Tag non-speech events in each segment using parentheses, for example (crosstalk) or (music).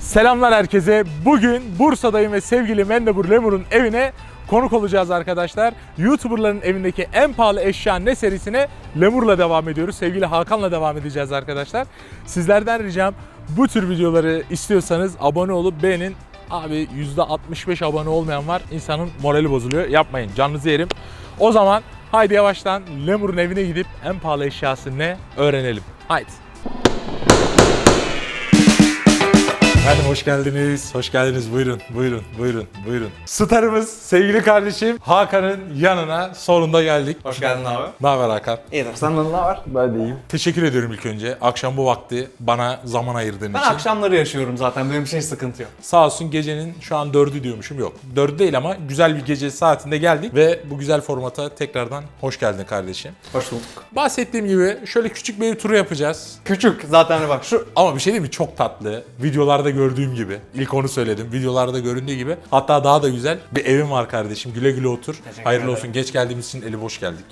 Selamlar herkese. Bugün Bursa'dayım ve sevgili Mendebur Lemur'un evine konuk olacağız arkadaşlar. YouTuber'ların evindeki en pahalı eşya ne serisine Lemur'la devam ediyoruz. Sevgili Hakan'la devam edeceğiz arkadaşlar. Sizlerden ricam bu tür videoları istiyorsanız abone olup beğenin. Abi %65 abone olmayan var. İnsanın morali bozuluyor. Yapmayın. Canınızı yerim. O zaman haydi yavaştan Lemur'un evine gidip en pahalı eşyası ne öğrenelim. Haydi. Efendim hoş geldiniz. Hoş geldiniz. Buyurun, buyurun, buyurun, buyurun. Starımız sevgili kardeşim Hakan'ın yanına sonunda geldik. Hoş geldin abi. Ne haber Hakan? İyidir. Senden ne var? Ben de iyiyim. Teşekkür ediyorum ilk önce. Akşam bu vakti bana zaman ayırdığın Ben için. akşamları yaşıyorum zaten. Benim için hiç sıkıntı yok. Sağ olsun gecenin şu an dördü diyormuşum yok. Dördü değil ama güzel bir gece saatinde geldik ve bu güzel formata tekrardan hoş geldin kardeşim. Hoş bulduk. Bahsettiğim gibi şöyle küçük bir ev turu yapacağız. Küçük zaten hani bak şu Ama bir şey değil mi? Çok tatlı. Videolarda gördüğüm gibi. İlk onu söyledim. Videolarda göründüğü gibi. Hatta daha da güzel bir evim var kardeşim. Güle güle otur. Hayırlı ederim. olsun. Geç geldiğimiz için eli boş geldik.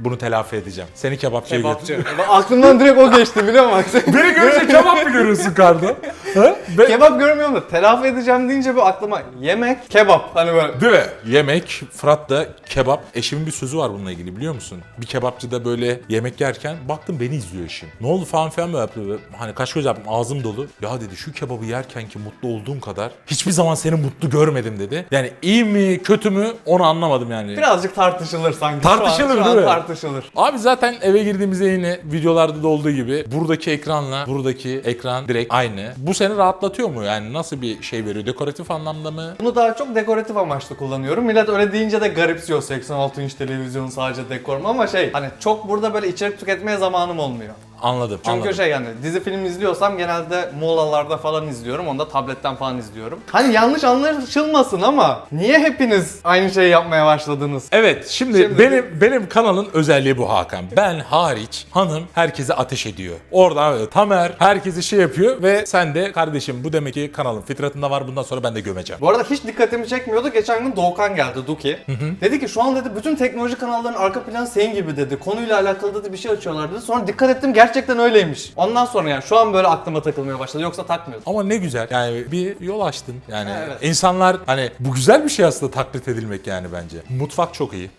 Bunu telafi edeceğim. Seni kebapçıya kebapçı. götür. (laughs) Aklımdan direkt o geçti biliyor musun? (laughs) Beni görünce kebap mı görüyorsun karda? Ha? Be- kebap görmüyorum da telafi edeceğim deyince bu aklıma yemek, kebap. Hani böyle Değil mi? Yemek, Fırat da kebap. Eşimin bir sözü var bununla ilgili biliyor musun? Bir kebapçıda böyle yemek yerken baktım beni izliyor eşim. Ne oldu falan filan böyle yaptı. Böyle Hani kaç göz yaptım ağzım dolu. Ya dedi şu kebabı yerken ki mutlu olduğum kadar hiçbir zaman seni mutlu görmedim dedi. Yani iyi mi kötü mü onu anlamadım yani. birazcık tartışılır sanki. Tartışılır, şu an, şu değil an mi? Tartışılır. Abi zaten eve girdiğimizde yine videolarda da olduğu gibi buradaki ekranla buradaki ekran direkt aynı. Bu seni rahatlatıyor mu? Yani nasıl bir şey veriyor? Dekoratif anlamda mı? Bunu daha çok dekoratif amaçlı kullanıyorum. Millet öyle deyince de garipsiyor 86 inç televizyon sadece dekor mu ama şey hani çok burada böyle içerik tüketmeye zamanım olmuyor. Anladım. Çünkü anladım. şey yani dizi film izliyorsam genelde molalarda falan izliyorum. Onu da tabletten falan izliyorum. Hani yanlış anlaşılmasın ama niye hepiniz aynı şeyi yapmaya başladınız? Evet şimdi, Şimdi- benim benim kanalın özelliği bu Hakan. Ben hariç hanım herkese ateş ediyor. Oradan böyle Tamer herkesi şey yapıyor ve sen de kardeşim bu demek ki kanalın fitratında var bundan sonra ben de gömeceğim. Bu arada hiç dikkatimi çekmiyordu. Geçen gün Doğukan geldi Duki. Dedi ki şu an dedi bütün teknoloji kanallarının arka planı senin gibi dedi. Konuyla alakalı dedi bir şey açıyorlar dedi. Sonra dikkat ettim gerçekten öyleymiş. Ondan sonra yani şu an böyle aklıma takılmaya başladı. Yoksa takmıyordum. Ama ne güzel yani bir yol açtın. Yani Evet. insanlar hani bu güzel bir şey aslında taklit edilmek yani bence. Mutfak çok iyi.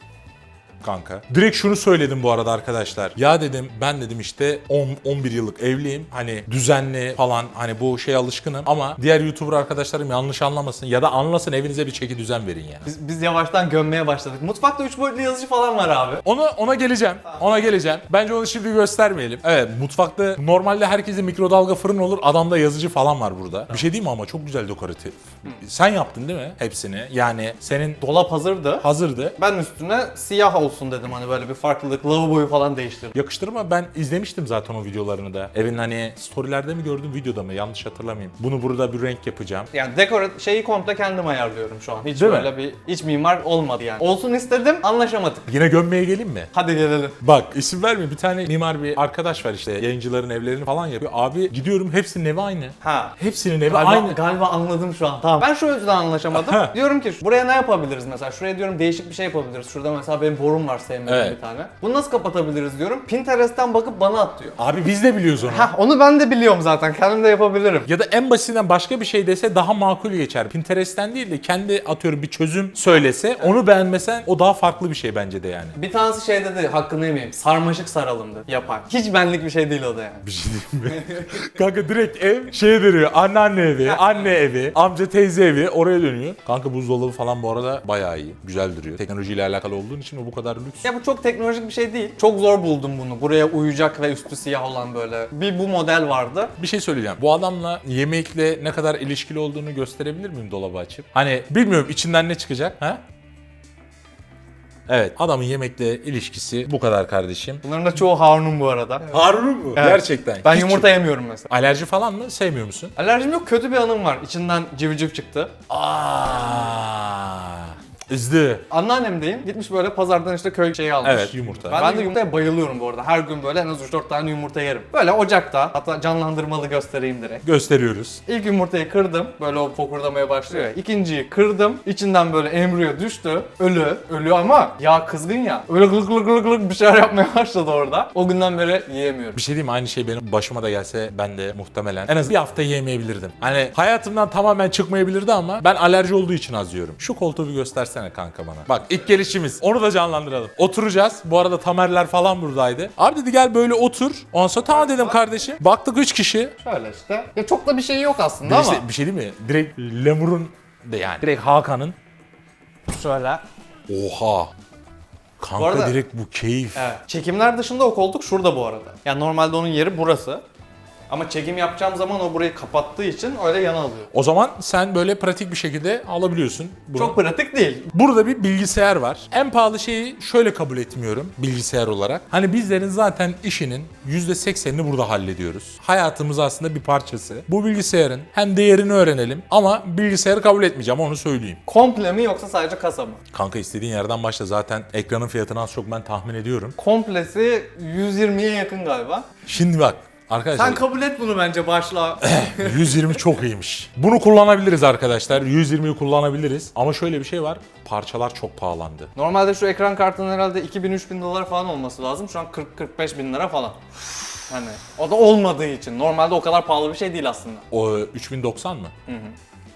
Kanka. Direkt şunu söyledim bu arada arkadaşlar. Ya dedim ben dedim işte 10 11 yıllık evliyim. Hani düzenli falan hani bu şeye alışkınım ama diğer YouTuber arkadaşlarım yanlış anlamasın ya da anlasın evinize bir çeki düzen verin yani. Biz, biz yavaştan gömmeye başladık. Mutfakta 3 boyutlu yazıcı falan var abi. Ona ona geleceğim. Ona geleceğim. Bence onu şimdi göstermeyelim. Evet, mutfakta normalde herkesin mikrodalga fırın olur. Adamda yazıcı falan var burada. Bir şey değil mi ama çok güzel dekoratif. Sen yaptın değil mi hepsini? Yani senin Dolap hazırdı. hazırdı. Ben üstüne siyah olsun dedim hani böyle bir farklılık. Lavaboyu falan değiştirdim. Yakıştırma ben izlemiştim zaten o videolarını da. Evin hani storylerde mi gördüm videoda mı yanlış hatırlamayayım. Bunu burada bir renk yapacağım. Yani dekor şeyi komple kendim ayarlıyorum şu an. Hiç Değil mi? böyle bir iç mimar olmadı yani. Olsun istedim, anlaşamadık. Yine gömmeye geleyim mi? Hadi gelelim. Bak isim vermeyeyim bir tane mimar bir arkadaş var işte yayıncıların evlerini falan yapıyor. Abi gidiyorum hepsinin evi aynı. Ha. Hepsinin evi Galiba, aynı. galiba anladım şu an. Tamam. Ben şu yüzden anlaşamadım. Diyorum ki buraya ne yapabiliriz mesela? Şuraya diyorum değişik bir şey yapabiliriz. Şurada mesela benim borum var sevmediğim Evet. bir tane. Bunu nasıl kapatabiliriz diyorum. Pinterest'ten bakıp bana at diyor. Abi biz de biliyoruz onu. Hah onu ben de biliyorum zaten. Kendim de yapabilirim. Ya da en basitinden başka bir şey dese daha makul geçer. Pinterest'ten değil de kendi atıyorum bir çözüm söylese onu beğenmesen o daha farklı bir şey bence de yani. Bir tanesi şey dedi hakkını yemeyeyim. Sarmaşık saralım dedi. Yapar. Hiç benlik bir şey değil o da yani. Bir şey diyeyim mi? (laughs) Kanka direkt ev şeye dönüyor. Anneanne evi, (laughs) anne evi, amca teyze evi oraya dönüyor. Kanka buzdolabı falan bu arada bayağı iyi. Güzel duruyor. Teknolojiyle alakalı olduğun için o bu kadar lüks. Ya bu çok teknolojik bir şey değil. Çok zor buldum bunu. Buraya uyacak ve üstü siyah olan böyle. Bir bu model vardı. Bir şey söyleyeceğim. Bu adamla yemekle ne kadar ilişkili olduğunu gösterebilir miyim dolabı açıp? Hani bilmiyorum içinden ne çıkacak ha? Evet adamın yemekle ilişkisi bu kadar kardeşim. Bunların da çoğu Harun'un bu arada. Harun mu? Evet. Gerçekten. Ben Hiç- yumurta yemiyorum mesela. Alerji falan mı? Sevmiyor musun? Alerjim yok kötü bir anım var. İçinden civciv çıktı. Aa. Izdı. Anneannemdeyim. Gitmiş böyle pazardan işte köy şeyi almış. Evet, yumurta. Ben, de yumurtaya bayılıyorum bu arada. Her gün böyle en az 3-4 tane yumurta yerim. Böyle ocakta hatta canlandırmalı göstereyim direkt. Gösteriyoruz. İlk yumurtayı kırdım. Böyle o fokurdamaya başlıyor ya. İkinciyi kırdım. İçinden böyle embriyo düştü. Ölü. Ölü ama ya kızgın ya. Öyle glık glık glık glık bir şeyler yapmaya (laughs) başladı orada. O günden beri yiyemiyorum. Bir şey diyeyim mi? Aynı şey benim başıma da gelse ben de muhtemelen en az bir hafta yemeyebilirdim. Hani hayatımdan tamamen çıkmayabilirdi ama ben alerji olduğu için az yiyorum. Şu koltuğu bir göstersene kanka bana. Bak ilk gelişimiz. Onu da canlandıralım. Oturacağız. Bu arada Tamerler falan buradaydı. Abi dedi gel böyle otur. Ondan sonra tamam dedim kardeşim. Baktık 3 kişi. Şöyle işte. Ya çok da bir şey yok aslında ama. şey, bir şey değil mi? Direkt Lemur'un de yani. Direkt Hakan'ın. Şöyle. Oha. Kanka Bu arada- direkt bu keyif. Evet. Çekimler dışında o koltuk şurada bu arada. Yani normalde onun yeri burası. Ama çekim yapacağım zaman o burayı kapattığı için öyle yana alıyor. O zaman sen böyle pratik bir şekilde alabiliyorsun. Bunu. Çok pratik değil. Burada bir bilgisayar var. En pahalı şeyi şöyle kabul etmiyorum bilgisayar olarak. Hani bizlerin zaten işinin %80'ini burada hallediyoruz. Hayatımız aslında bir parçası. Bu bilgisayarın hem değerini öğrenelim ama bilgisayarı kabul etmeyeceğim onu söyleyeyim. Komple mi yoksa sadece kasa mı? Kanka istediğin yerden başla zaten ekranın fiyatını az çok ben tahmin ediyorum. Komplesi 120'ye yakın galiba. Şimdi bak arkadaşlar Sen kabul et bunu bence başla. (laughs) 120 çok iyiymiş. Bunu kullanabiliriz arkadaşlar. 120'yi kullanabiliriz. Ama şöyle bir şey var. Parçalar çok pahalandı. Normalde şu ekran kartının herhalde 2000-3000 dolar falan olması lazım. Şu an 40-45 bin lira falan. Hani o da olmadığı için. Normalde o kadar pahalı bir şey değil aslında. O 3090 mı?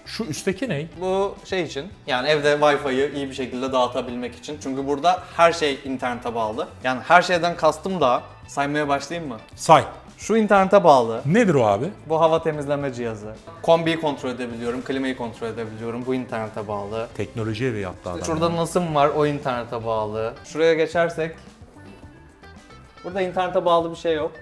Şu üstteki ne? Bu şey için yani evde Wi-Fi'yi iyi bir şekilde dağıtabilmek için. Çünkü burada her şey internete bağlı. Yani her şeyden kastım da saymaya başlayayım mı? Say. Şu internete bağlı. Nedir o abi? Bu hava temizleme cihazı. Kombiyi kontrol edebiliyorum, klimayı kontrol edebiliyorum. Bu internete bağlı. Teknoloji evi yaptı adam. Şurada nasım var, o internete bağlı. Şuraya geçersek... Burada internete bağlı bir şey yok.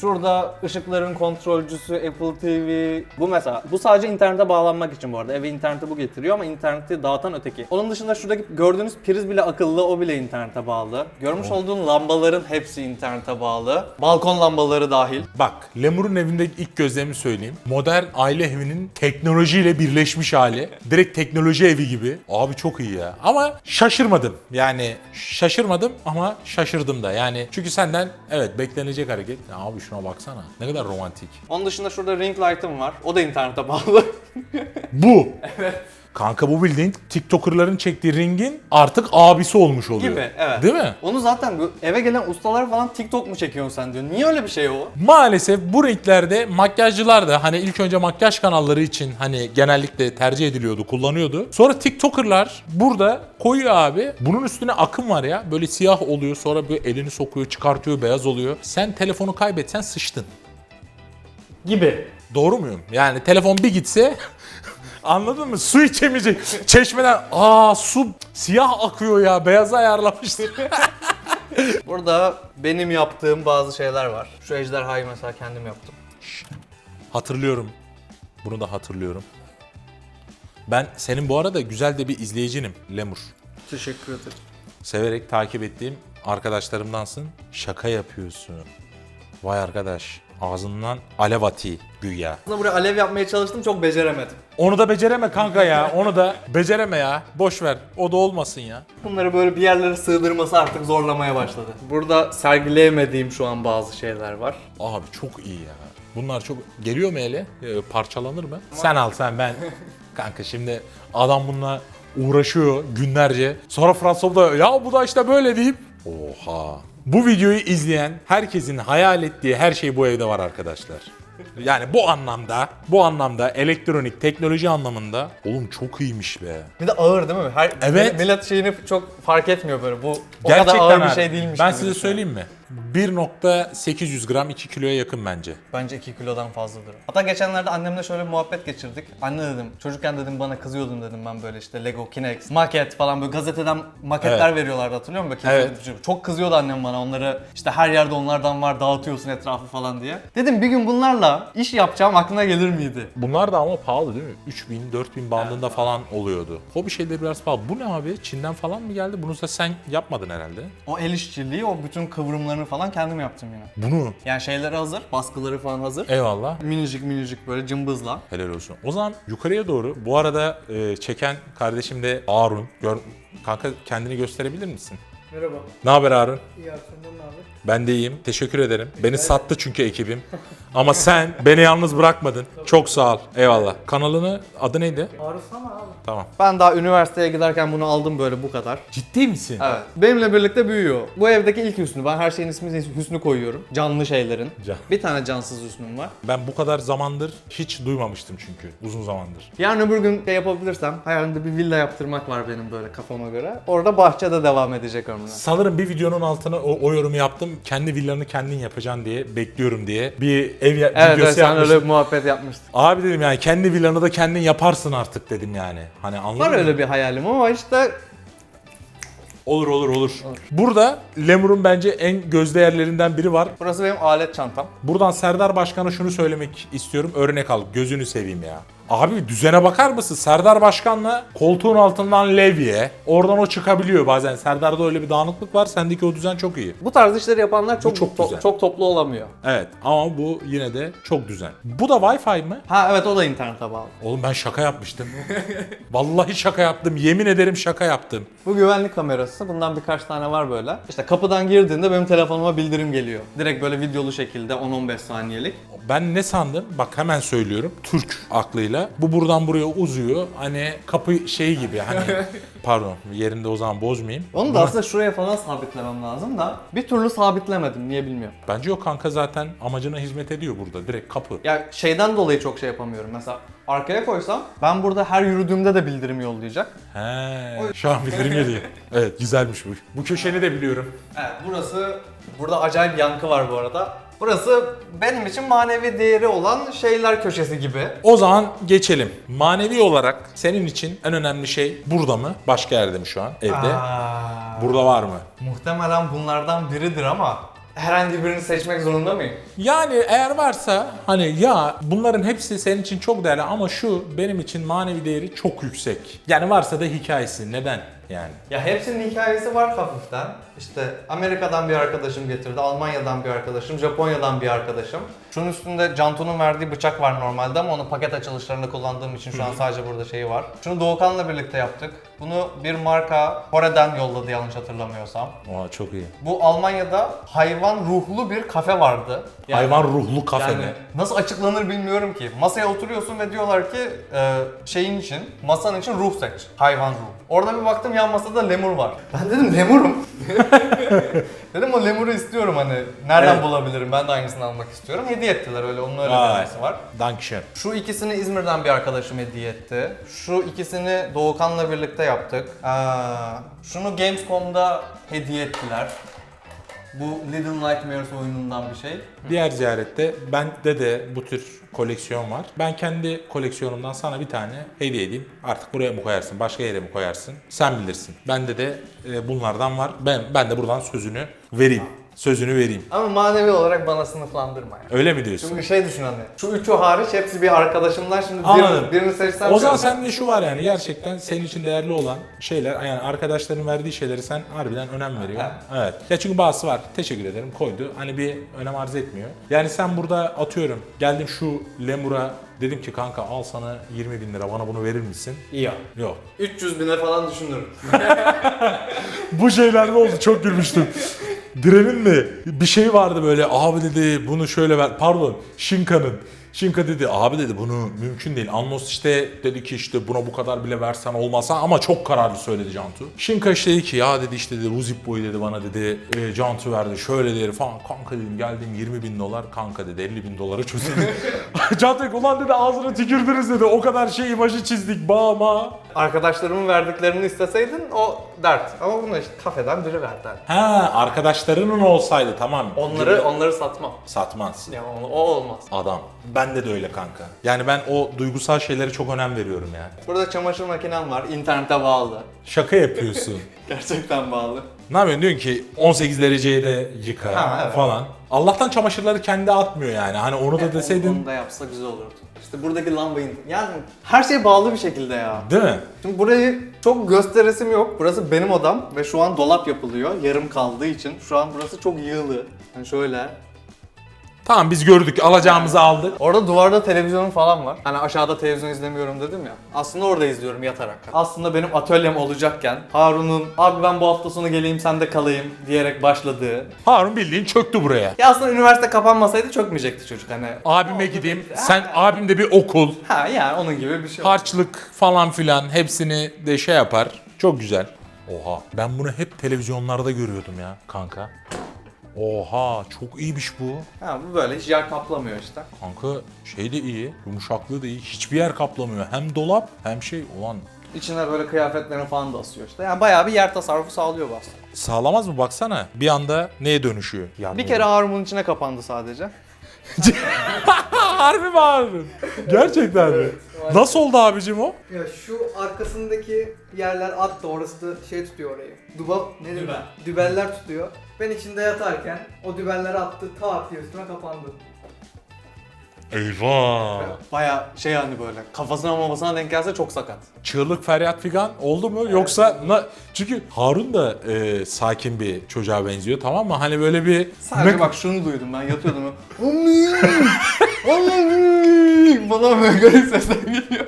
Şurada ışıkların kontrolcüsü, Apple TV. Bu mesela, bu sadece internete bağlanmak için bu arada. Eve interneti bu getiriyor ama interneti dağıtan öteki. Onun dışında şuradaki gördüğünüz priz bile akıllı, o bile internete bağlı. Görmüş olduğun lambaların hepsi internete bağlı. Balkon lambaları dahil. Bak, Lemur'un evinde ilk gözlemimi söyleyeyim. Modern aile evinin teknolojiyle birleşmiş hali. Direkt teknoloji evi gibi. Abi çok iyi ya. Ama şaşırmadım. Yani şaşırmadım ama şaşırdım da. Yani çünkü senden evet beklenecek hareket. Ya abi şuna baksana. Ne kadar romantik. Onun dışında şurada ring light'ım var. O da internete bağlı. Bu. (laughs) Evet. Kanka bu bildiğin TikToker'ların çektiği ringin artık abisi olmuş oluyor. Gibi, evet. Değil mi? Onu zaten bu eve gelen ustalar falan TikTok mu çekiyorsun sen diyor. Niye öyle bir şey o? Maalesef bu renklerde makyajcılar da hani ilk önce makyaj kanalları için hani genellikle tercih ediliyordu, kullanıyordu. Sonra TikToker'lar burada koyuyor abi. Bunun üstüne akım var ya. Böyle siyah oluyor sonra böyle elini sokuyor, çıkartıyor, beyaz oluyor. Sen telefonu kaybetsen sıçtın. Gibi. Doğru muyum? Yani telefon bir gitse Anladın mı? Su içemeyecek. Çeşmeden aa su siyah akıyor ya. Beyaz ayarlamıştır. (laughs) Burada benim yaptığım bazı şeyler var. Şu ejderhayı mesela kendim yaptım. Hatırlıyorum. Bunu da hatırlıyorum. Ben senin bu arada güzel de bir izleyicinim Lemur. Teşekkür ederim. Severek takip ettiğim arkadaşlarımdansın. Şaka yapıyorsun. Vay arkadaş. Ağzından alev atı güya. Aslında buraya alev yapmaya çalıştım çok beceremedim. Onu da becereme kanka ya. Onu da becereme ya. Boş ver. O da olmasın ya. Bunları böyle bir yerlere sığdırması artık zorlamaya başladı. Burada sergileyemediğim şu an bazı şeyler var. Abi çok iyi ya. Bunlar çok geliyor mu ele? Ee, parçalanır mı? Sen al sen ben. (laughs) Kanka şimdi adam bununla uğraşıyor günlerce. Sonra Fransız da ya bu da işte böyle deyip Oha. Bu videoyu izleyen herkesin hayal ettiği her şey bu evde var arkadaşlar. Yani bu anlamda, bu anlamda elektronik teknoloji anlamında oğlum çok iyiymiş be. Bir de ağır değil mi? Her, Evet. Millet şeyini çok fark etmiyor böyle. Bu o Gerçekten kadar ağır bir abi. şey değilmiş. Ben gibi size düşünüyorum. söyleyeyim mi? 1.800 gram 2 kiloya yakın bence. Bence 2 kilodan fazladır. Hatta geçenlerde annemle şöyle bir muhabbet geçirdik. Anne dedim, çocukken dedim bana kızıyordun dedim ben böyle işte Lego, Kinex, maket falan böyle gazeteden maketler Evet. veriyorlardı hatırlıyor musun? Böyle Evet. Çok kızıyordu annem bana onları işte her yerde onlardan var dağıtıyorsun etrafı falan diye. Dedim bir gün bunlarla iş yapacağım aklına gelir miydi? Bunlar da ama pahalı değil mi? 3000 4000 bandında falan oluyordu. Hobi şeyleri biraz pahalı. Bu ne abi? Çin'den falan mı geldi? Bunu da sen yapmadın herhalde. O el işçiliği, o bütün kıvrımlarını falan kendim yaptım yine. Bunu. Yani şeyleri hazır, baskıları falan hazır. Eyvallah. Minicik minicik böyle cımbızla. Helal olsun. O zaman yukarıya doğru. Bu arada e, çeken kardeşim de Harun. Gör, kanka kendini gösterebilir misin? Merhaba. Ne haber Harun? İyi abi senden ne haber? Ben de iyiyim. Teşekkür ederim. Beni sattı çünkü ekibim. Ama sen beni yalnız bırakmadın. Çok sağ ol. Eyvallah. Kanalını adı neydi? Ağrısana abi. Tamam. Ben daha üniversiteye giderken bunu aldım böyle bu kadar. Ciddi misin? Evet. Benimle birlikte büyüyor. Bu evdeki ilk Hüsnü. Ben her şeyin ismini Hüsnü koyuyorum. Canlı şeylerin. Can. Bir tane cansız Hüsnüm var. Ben bu kadar zamandır hiç duymamıştım çünkü. Uzun zamandır. Yarın öbür gün şey yapabilirsem hayalimde bir villa yaptırmak var benim böyle kafama göre. Orada bahçede devam edecek ömrüne. Sanırım bir videonun altına o, o yorumu yaptım. Kendi villanı kendin yapacaksın diye bekliyorum diye. Bir ev ya- Evet, videosu evet sen öyle bir muhabbet yapmıştın. Abi dedim yani kendi villanı da kendin yaparsın artık dedim yani. Hani anladın Var mı? öyle bir hayalim ama işte Olur olur olur. Burada Lemur'un bence en gözde yerlerinden biri var. burası benim alet çantam. Buradan Serdar Başkan'a şunu söylemek istiyorum. Örnek al. Gözünü seveyim ya. Abi düzene bakar mısın? Serdar Başkan'la koltuğun altından levye. Oradan o çıkabiliyor bazen. Serdar'da öyle bir dağınıklık var. Sendeki o düzen çok iyi. Bu tarz işleri yapanlar çok çok güzel. çok toplu olamıyor. Evet ama bu yine de çok düzen. Bu da Wi-Fi mi? Ha evet o da internete bağlı. Oğlum ben şaka yapmıştım. (laughs) Vallahi şaka yaptım. Yemin ederim şaka yaptım. Bu güvenlik kamerası. Bundan birkaç tane var böyle. İşte kapıdan girdiğinde benim telefonuma bildirim geliyor. Direkt böyle videolu şekilde 10-15 saniyelik. Ben ne sandım? Bak hemen söylüyorum. Türk aklıyla. Bu buradan buraya uzuyor. Hani kapı şeyi gibi hani (laughs) pardon yerinde o zaman bozmayayım. Onu da aslında şuraya falan sabitlemem lazım da bir türlü sabitlemedim. Niye bilmiyorum. Bence o kanka zaten amacına hizmet ediyor burada. Direkt kapı. Ya şeyden dolayı çok şey yapamıyorum. Mesela arkaya koysam ben burada her yürüdüğümde de bildirim yollayacak. He. Şu an bildirim geliyor. (laughs) Evet güzelmiş bu. Bu köşeni de biliyorum. Evet burası burada acayip yankı var bu arada. Burası benim için manevi değeri olan şeyler köşesi gibi. O zaman geçelim. Manevi olarak senin için en önemli şey burada mı? Başka yerde mi şu an? Evde. Aa, Burada var mı? muhtemelen bunlardan biridir ama herhangi birini seçmek zorunda mıyım? Yani eğer varsa hani ya bunların hepsi senin için çok değerli ama şu benim için manevi değeri çok yüksek. Yani varsa da hikayesi. Neden yani? Ya hepsinin hikayesi var hafiften. İşte Amerika'dan bir arkadaşım getirdi, Almanya'dan bir arkadaşım, Japonya'dan bir arkadaşım. Şunun üstünde Cantu'nun verdiği bıçak var normalde ama onu paket açılışlarında kullandığım için şu an sadece burada şeyi var. Şunu Doğukan'la birlikte yaptık. Bunu bir marka Kore'den yolladı yanlış hatırlamıyorsam. Oha çok iyi. Bu Almanya'da hayvan ruhlu bir kafe vardı. Yani- Hayvan ruhlu kafe mi? nasıl açıklanır bilmiyorum ki. Masaya oturuyorsun ve diyorlar ki e, şeyin için, masanın için ruh seç. Hayvan ruh. Orada bir baktım yan masada lemur var. Ben dedim lemurum. (laughs) dedim o lemuru istiyorum hani. Nereden Evet. bulabilirim? Ben de aynısını almak istiyorum. Hediye ettiler öyle. Onun öyle bir Vay. anısı var. Dankeschön. Şu ikisini İzmir'den bir arkadaşım hediye etti. Şu ikisini Doğukan'la birlikte yaptık. Aa, şunu Gamescom'da hediye ettiler. Bu Little Nightmares oyunundan bir şey. Diğer ziyarette bende de bu tür koleksiyon var. Ben kendi koleksiyonumdan sana bir tane hediye edeyim. Artık buraya mı koyarsın, başka yere mi koyarsın? Sen bilirsin. Bende de e, bunlardan var. Ben ben de buradan sözünü vereyim. Sözünü vereyim. Ama manevi olarak bana sınıflandırma ya. Öyle mi diyorsun? Çünkü şey düşün hani. Şu üçü hariç hepsi bir arkadaşımdan şimdi Anladım. birini, birini seçsem O zaman sende şu var yani gerçekten senin için değerli olan şeyler yani arkadaşların verdiği şeyleri sen harbiden önem veriyorsun. Evet. Ya çünkü bazısı var. Teşekkür ederim koydu. Hani bir önem arz etmiyor. Yani sen burada atıyorum geldim şu lemura dedim ki kanka al sana 20 bin lira bana bunu verir misin? İyi ya. Yok. 300 bine falan düşünürüm. (laughs) Bu şeyler ne oldu? Çok gülmüştüm. Diren'in mi? Bir şey vardı böyle abi dedi bunu şöyle ver. Pardon Shinka'nın. Shinka dedi abi dedi bunu mümkün değil. Anlos işte dedi ki işte buna bu kadar bile versen olmasa ama çok kararlı söyledi Cantu. Shinka işte dedi ki ya dedi işte dedi Uzip boy dedi bana dedi e, Cantu verdi şöyle dedi falan. Kanka dedim geldim 20 bin dolar kanka dedi 50 bin dolara çözelim. (laughs) Cantu ulan dedi ağzına tükürdünüz dedi o kadar şey imajı çizdik bağma. Arkadaşlarımın verdiklerini isteseydin o dert. Ama bunu işte kafeden biri verdi. Ha arkadaşlarının olsaydı tamam. Onları onları satmam. Satmaz. Ya o, o olmaz. Adam. Bende de öyle kanka. Yani ben o duygusal şeylere çok önem veriyorum yani. Burada çamaşır makinem var. internete bağlı. Şaka yapıyorsun. (laughs) Gerçekten bağlı. Ne yapıyorsun diyorsun ki 18 dereceye de yıka Ha, evet. falan. Allah'tan çamaşırları kendi atmıyor yani. Hani onu da deseydin Onu da yapsa güzel olurdu. İşte buradaki lambayı... Yani her şey bağlı bir şekilde ya. değil mi? Şimdi burayı çok gösteresim yok. Burası benim odam ve şu an dolap yapılıyor. Yarım kaldığı için. Şu an burası çok yığılı. Yani şöyle. Tamam biz gördük alacağımızı aldık. Orada duvarda televizyonum falan var. Hani aşağıda televizyon izlemiyorum dedim ya. Aslında orada izliyorum yatarak. Aslında benim atölyem olacakken Harun'un abi ben bu hafta sonu geleyim sen de kalayım diyerek başladığı. Harun bildiğin çöktü buraya. Ya aslında üniversite kapanmasaydı çökmeyecekti çocuk hani. Abime gideyim. Sen abim de bir okul, Ha yani onun gibi bir şey. harçlık falan filan hepsini de şey yapar. Çok güzel. Oha ben bunu hep televizyonlarda görüyordum ya kanka. Oha çok iyiymiş bu. Ha bu böyle hiç yer kaplamıyor işte. Kanka şey de iyi, yumuşaklığı da iyi. Hiçbir yer kaplamıyor. Hem dolap hem şey ulan İçine böyle kıyafetlerini falan da asıyor işte. Yani bayağı bir yer tasarrufu sağlıyor bu aslında. sağlamaz mı baksana. Bir anda neye dönüşüyor? Bir kere bunun içine kapandı sadece. (laughs) Harbi mi Harun? Gerçekten mi? Nasıl oldu abicim o? Ya şu arkasındaki yerler attı orası da şey tutuyor orayı. Duba ne Dübel. Dübeller tutuyor. Ben içinde yatarken o dübeller attı tak diye üstüme kapandı. Eyvah. Bayağı şey yani böyle kafasına mamasına denk gelse çok sakat. Çığlık feryat figan oldu mu? Yoksa na- çünkü Harun da e, sakin bir çocuğa benziyor tamam mı? Hani böyle bir Sadece bak şunu duydum ben yatıyordum. Anne! Anne! Bana böyle garip sesler geliyor.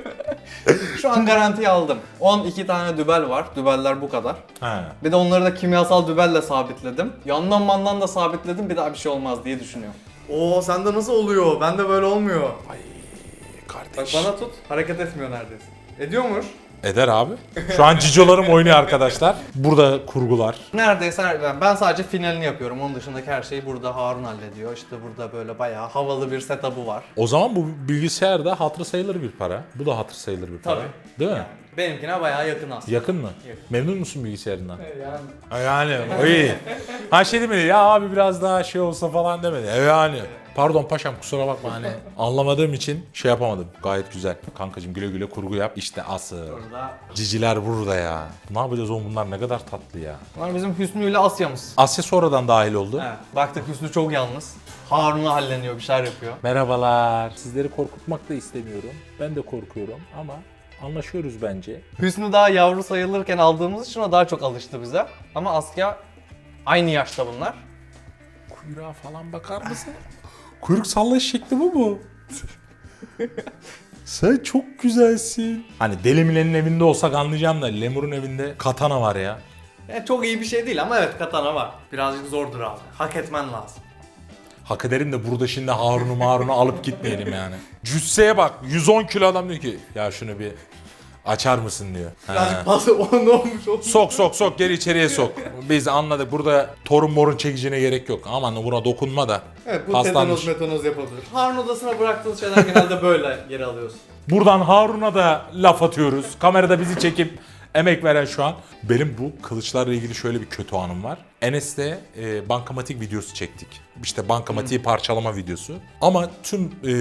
Şu an garantiyi aldım. 12 tane dübel var. Dübeller bu kadar. Ha. Bir de onları da kimyasal dübelle sabitledim. Yandan mandan da sabitledim bir daha bir şey olmaz diye düşünüyorum. Oo sende nasıl oluyor? Bende böyle olmuyor. Ay Bak kardeş. bana tut. Hareket etmiyor neredeyse. Ediyormuş. Eder abi. Şu an cicolarım oynuyor arkadaşlar. Burada kurgular. Neredeyse nereden? Ben sadece finalini yapıyorum. Onun dışındaki her şeyi burada Harun hallediyor. İşte burada böyle bayağı havalı bir setup'ı var. O zaman bu bilgisayar da hatırı sayılır bir para. Bu da hatır sayılır bir para. Tabii. Değil mi? Yani benimkine bayağı yakın aslında. Yakın mı? Yakın. Memnun musun bilgisayarından? Yani Yani o iyi. Ha şey demedi ya abi biraz daha şey olsa falan demedi. E yani. Pardon paşam kusura bakma hani anlamadığım için şey yapamadım. Gayet güzel. Kankacım güle güle kurgu yap. İşte asıl. Burada. Ciciler burada ya. Ne yapacağız oğlum bunlar ne kadar tatlı ya. Bunlar bizim Hüsnü ile Asya'mız. Asya sonradan dahil oldu. Evet. Baktık Hüsnü çok yalnız. Harun'la halleniyor, bir şeyler yapıyor. Merhabalar. Sizleri korkutmak da istemiyorum. Ben de korkuyorum ama anlaşıyoruz bence. Hüsnü daha yavru sayılırken aldığımız için o daha çok alıştı bize. Ama Asya aynı yaşta bunlar. Kuyruğa falan bakar mısın? Kuyruk sallayış şekli bu mu? (laughs) Sen çok güzelsin. Hani Delimile'nin evinde olsak anlayacağım da Lemur'un evinde katana var ya. Yani çok iyi bir şey değil ama evet katana var. Birazcık zordur abi. Hak etmen lazım. Hak ederim de burada şimdi Harun'u Marun'u alıp gitmeyelim yani. Cüsseye bak 110 kilo adam diyor ki ya şunu bir açar mısın diyor. Birazcık fazla (laughs) o ne olmuş olsun. Sok sok sok geri içeriye sok. Biz anladık burada torun morun çekicine gerek yok. Aman buna dokunma da. Evet bu Paslanmış. tetanoz metanoz yapabilir. Harun odasına bıraktığınız şeyler genelde böyle geri alıyorsun. Buradan Harun'a da laf atıyoruz. Kamerada bizi çekip emek veren şu an. Benim bu kılıçlarla ilgili şöyle bir kötü anım var. Enes'le e, bankamatik videosu çektik. İşte bankamatiği parçalama videosu. Ama tüm e,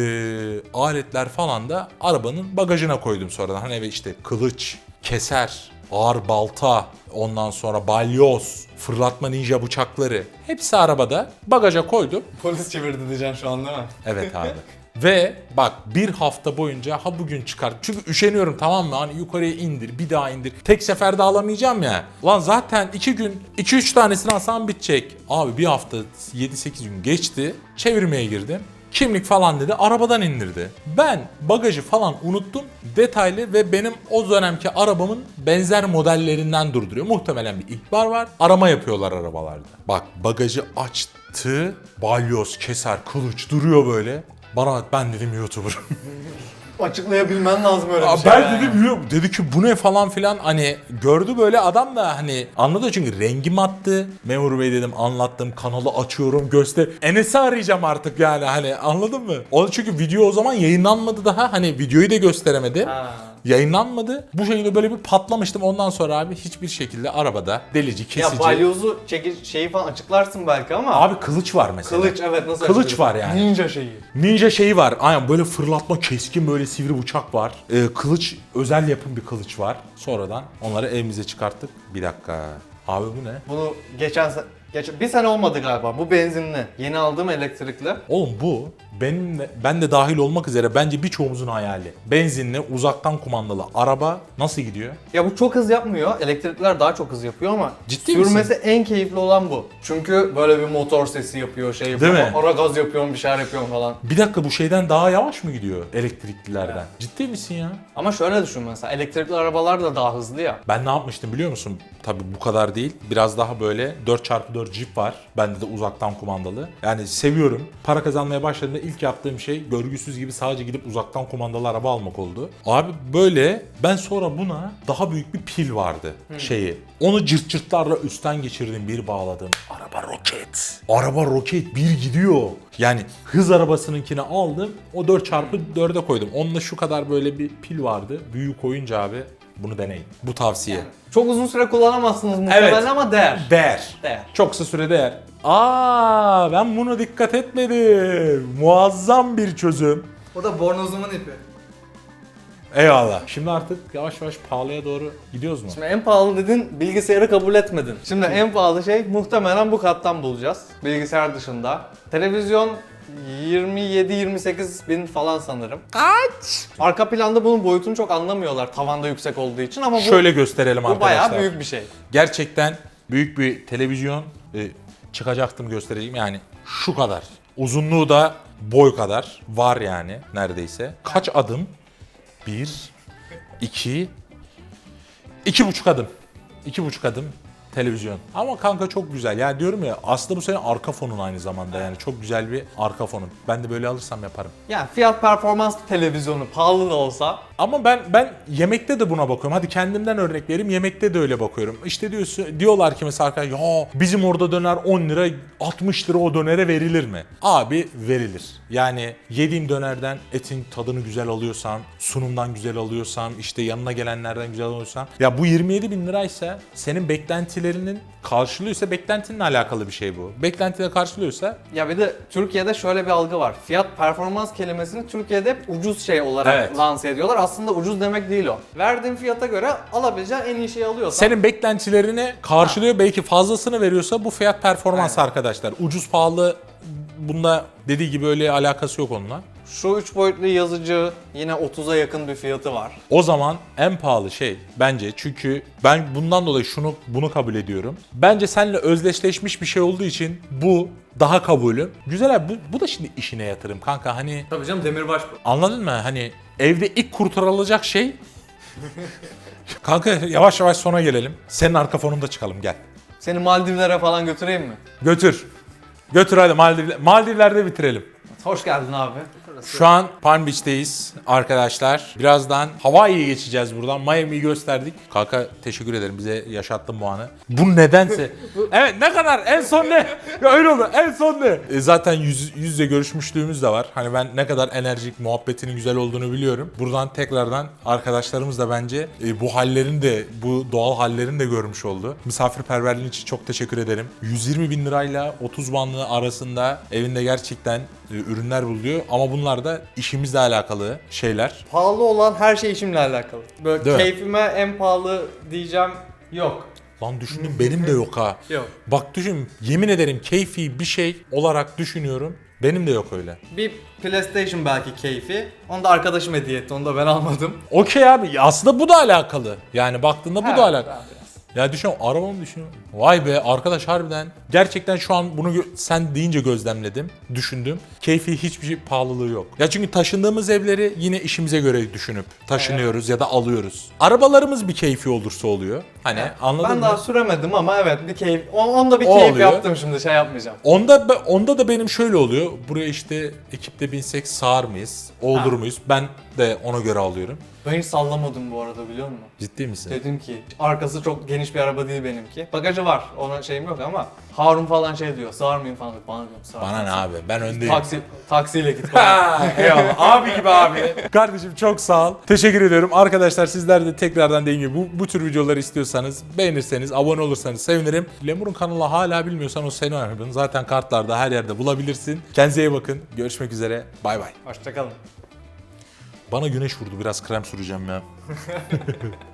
aletler falan da arabanın bagajına koydum sonradan. Hani işte kılıç, keser, ağır balta, ondan sonra balyoz, fırlatma ninja bıçakları. Hepsi arabada. Bagaja koydum. Polis çevirdi diyeceksin şu an değil mi? Evet abi. (laughs) Ve bak bir hafta boyunca ha bugün çıkar. Çünkü üşeniyorum tamam mı? Hani yukarıya indir bir daha indir. Tek seferde alamayacağım ya. Lan zaten iki gün 2-3 tanesini alsam bitecek. Abi bir hafta 7-8 gün geçti. Çevirmeye girdim. Kimlik falan dedi arabadan indirdi. Ben bagajı falan unuttum. Detaylı ve benim o dönemki arabamın benzer modellerinden durduruyor. Muhtemelen bir ihbar var. Arama yapıyorlar arabalarda. Bak bagajı açtı. Balyoz, keser, kılıç duruyor böyle. Bana ben dedim YouTuber'ım. (laughs) Açıklayabilmen lazım öyle Aa, bir şey. ben yani. dedim "Yo." dedi ki bu ne falan filan hani gördü böyle adam da hani anladı çünkü rengim attı. Memur Bey dedim anlattım kanalı açıyorum göster. Enes'i arayacağım artık yani hani anladın mı? O çünkü video o zaman yayınlanmadı daha hani videoyu da gösteremedi. Ha. Yayınlanmadı. Bu şekilde böyle bir patlamıştım. Ondan sonra abi hiçbir şekilde arabada delici, kesici. Ya balyozu çeki şeyi falan açıklarsın belki ama. Abi kılıç var mesela. Kılıç evet nasıl Kılıç var yani. Ninja şeyi. Ninja şeyi var. Aynen böyle fırlatma keskin böyle sivri bıçak var. Ee, kılıç özel yapım bir kılıç var. Sonradan onları evimize çıkarttık. Bir dakika. Abi bu ne? Bunu geçen geç bir sene olmadı galiba. Bu benzinli. Yeni aldığım elektrikli. Oğlum bu benim de, ben de dahil olmak üzere bence birçoğumuzun hayali. Benzinli, uzaktan kumandalı araba nasıl gidiyor? Ya bu çok hız yapmıyor. Elektrikler daha çok hız yapıyor ama Ciddi sürmesi en keyifli olan bu. Çünkü böyle bir motor sesi yapıyor, şey yapıyor. Değil mi? Ara gaz yapıyorum, bir şeyler yapıyorum falan. Bir dakika bu şeyden daha yavaş mı gidiyor elektriklilerden? Ciddi misin ya? Ama şöyle düşün mesela elektrikli arabalar da daha hızlı ya. Ben ne yapmıştım biliyor musun? Tabii bu kadar değil. Biraz daha böyle 4x4 Jeep var. Bende de uzaktan kumandalı. Yani seviyorum. Para kazanmaya başladığımda ilk yaptığım şey görgüsüz gibi sadece gidip uzaktan kumandalı araba almak oldu. Abi böyle ben sonra buna daha büyük bir pil vardı şeyi. Onu cırt cırtlarla üstten geçirdim bir bağladım. Araba roket. Araba roket bir gidiyor. Yani hız arabasınınkini aldım. O 4x4'e koydum. Onunla şu kadar böyle bir pil vardı. Büyük koyunca abi bunu deneyin. Bu tavsiye. Çok uzun süre kullanamazsınız muhtemelen ama değer. Değer. Değer. Çok kısa sürede değer. Aa ben bunu dikkat etmedim. Muazzam bir çözüm. O da bornozumun ipi. Eyvallah. Şimdi artık yavaş yavaş pahalıya doğru gidiyoruz mu? Şimdi en pahalı dedin, bilgisayarı kabul etmedin. Şimdi en pahalı şey muhtemelen bu kattan bulacağız. Bilgisayar dışında. Televizyon 27-28 bin falan sanırım. Kaç? Arka planda bunun boyutunu çok anlamıyorlar tavanda yüksek olduğu için ama bu, Şöyle gösterelim bu arkadaşlar. bayağı büyük bir şey. Gerçekten büyük bir televizyon e, çıkacaktım göstereyim yani şu kadar. Uzunluğu da boy kadar var yani neredeyse. Kaç adım? Bir, iki, iki buçuk adım. İki buçuk adım televizyon. Ama kanka çok güzel. Yani diyorum ya aslında bu senin arka fonun aynı zamanda yani çok güzel bir arka fonun. Ben de böyle alırsam yaparım. Yani fiyat performans televizyonu pahalı da olsa Ama ben ben yemekte de buna bakıyorum. Hadi kendimden örnek vereyim. Yemekte de öyle bakıyorum. İşte diyorsun diyorlar ki mesela arkadaşlar ya bizim orada döner 10 lira 60 lira o dönere verilir mi? Abi verilir. Yani yediğim dönerden etin tadını güzel alıyorsam, sunumdan güzel alıyorsam, işte yanına gelenlerden güzel alıyorsam. Ya bu 27 bin liraysa senin beklentilerinin karşılıyorsa beklentinle alakalı bir şey bu. Beklentiyle karşılıyorsa Ya bir de Türkiye'de şöyle bir algı var. Fiyat performans kelimesini Türkiye'de hep ucuz şey olarak Evet. lanse ediyorlar. Aslında ucuz demek değil o. Verdiğin fiyata göre alabileceğin en iyi şeyi alıyorsan. Senin beklentilerini karşılıyor. Belki fazlasını veriyorsa bu fiyat performans arkadaşlar. Ucuz pahalı bunda dediği gibi öyle alakası yok onunla. Şu 3 boyutlu yazıcı yine 30'a yakın bir fiyatı var. O zaman en pahalı şey bence çünkü ben bundan dolayı şunu bunu kabul ediyorum. Bence seninle özdeşleşmiş bir şey olduğu için bu daha kabulüm. Güzel abi bu, bu da şimdi işine yatırım kanka hani Tabii canım demirbaş bu. anladın mı? Hani evde ilk kurtarılacak şey Kanka yavaş yavaş sona gelelim. Senin arka fonunda çıkalım gel. Seni Maldivlere falan götüreyim mi? Götür. Götür hadi Maldivler, Maldivler'de bitirelim. Hoş geldin abi. Şu an Palm Beach'teyiz arkadaşlar. Birazdan Hawaii'ye geçeceğiz buradan. Miami'yi gösterdik. Kanka teşekkür ederim bize yaşattın bu anı. Bu nedense. (laughs) evet ne kadar en son ne? Ya öyle oldu en son ne? E, zaten yüz, yüz yüze görüşmüşlüğümüz de var. Hani ben ne kadar enerjik muhabbetinin güzel olduğunu biliyorum. Buradan tekrardan arkadaşlarımız da bence e, bu hallerini de bu doğal hallerini de görmüş oldu. Misafirperverliğin için çok teşekkür ederim. 120 bin lirayla 30 banlı arasında evinde gerçekten e, ürünler buluyor. Ama bunlar da işimizle alakalı şeyler. Pahalı olan her şey işimle alakalı. Böyle Değil mi? keyfime en pahalı diyeceğim yok. Lan düşündüm benim de yok ha. Yok. Bak düşün yemin ederim keyfi bir şey olarak düşünüyorum. Benim de yok öyle. Bir PlayStation belki keyfi. Onu da arkadaşım hediye etti. Onu da ben almadım. Okey abi aslında bu da alakalı. Yani baktığında bu Ha, da alakalı. biraz. Ya düşün arabamı düşün. Vay be arkadaş harbiden. Gerçekten şu an bunu sen deyince gözlemledim, düşündüm. Keyfi hiçbir şey pahalılığı yok. Ya çünkü taşındığımız evleri yine işimize göre düşünüp taşınıyoruz ya da alıyoruz. Arabalarımız bir keyfi olursa oluyor. Hani anladın Ben mı? daha süremedim ama evet bir keyif. on- Onda bir O keyif oluyor. yaptım şimdi şey yapmayacağım. Onda be- onda da benim şöyle oluyor. Buraya işte ekiple binsek sağır mıyız? Olur Ha. muyuz? Ben de ona göre alıyorum. Ben hiç sallamadım bu arada biliyor musun? Ciddi misin? Dedim ki arkası çok geniş bir araba değil benimki. Bagajı var ona şeyim yok ama Harun falan şey diyor sığar mıyım falan diyor. Bana diyorum sığar. Bana ne abi? Ben öndeyim. Taksi, taksiyle git. (laughs) Ha, (laughs) eyvallah. Abi gibi abi. Kardeşim çok sağ ol. Teşekkür ediyorum. Arkadaşlar sizler de tekrardan dediğim gibi bu, bu tür videoları istiyorsanız beğenirseniz, abone olursanız sevinirim. Lemur'un kanalı hala bilmiyorsan o seni önerdim. Zaten kartlarda her yerde bulabilirsin. Kendinize iyi bakın. Görüşmek üzere. Bay bay. Hoşçakalın. Bana güneş vurdu. Biraz krem süreceğim ya. (laughs)